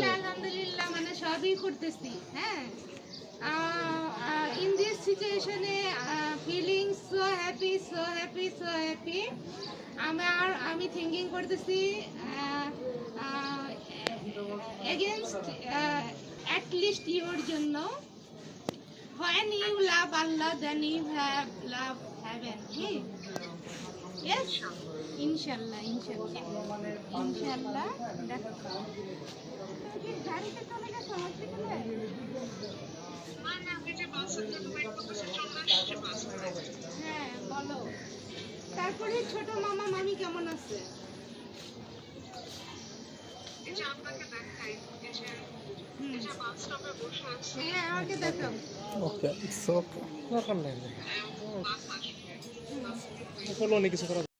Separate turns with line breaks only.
হ্যাঁ, আলহামদুলিল্লাহ, মানে সবই করতেছি হ্যাঁ সিচুয়েশনে feeling so happy so happy so happy আমার আমি থিঙ্কিং করতেছি এগেনস্ট ইউর জন্য when you love Allah then you have love heaven okay? ইনশাল্লাহ ইনশাল্লাহ। ইনশাল্লাহ দেখো। তুমি কি গাড়িতে চলে গেছো হ্যাঁ বলো। তারপরে ছোট মামা মামি কেমন আছে? হুম। হ্যাঁ আমাকে দেখাও।
ওকে ইটস ওকে
বলো অনেক কিছু করা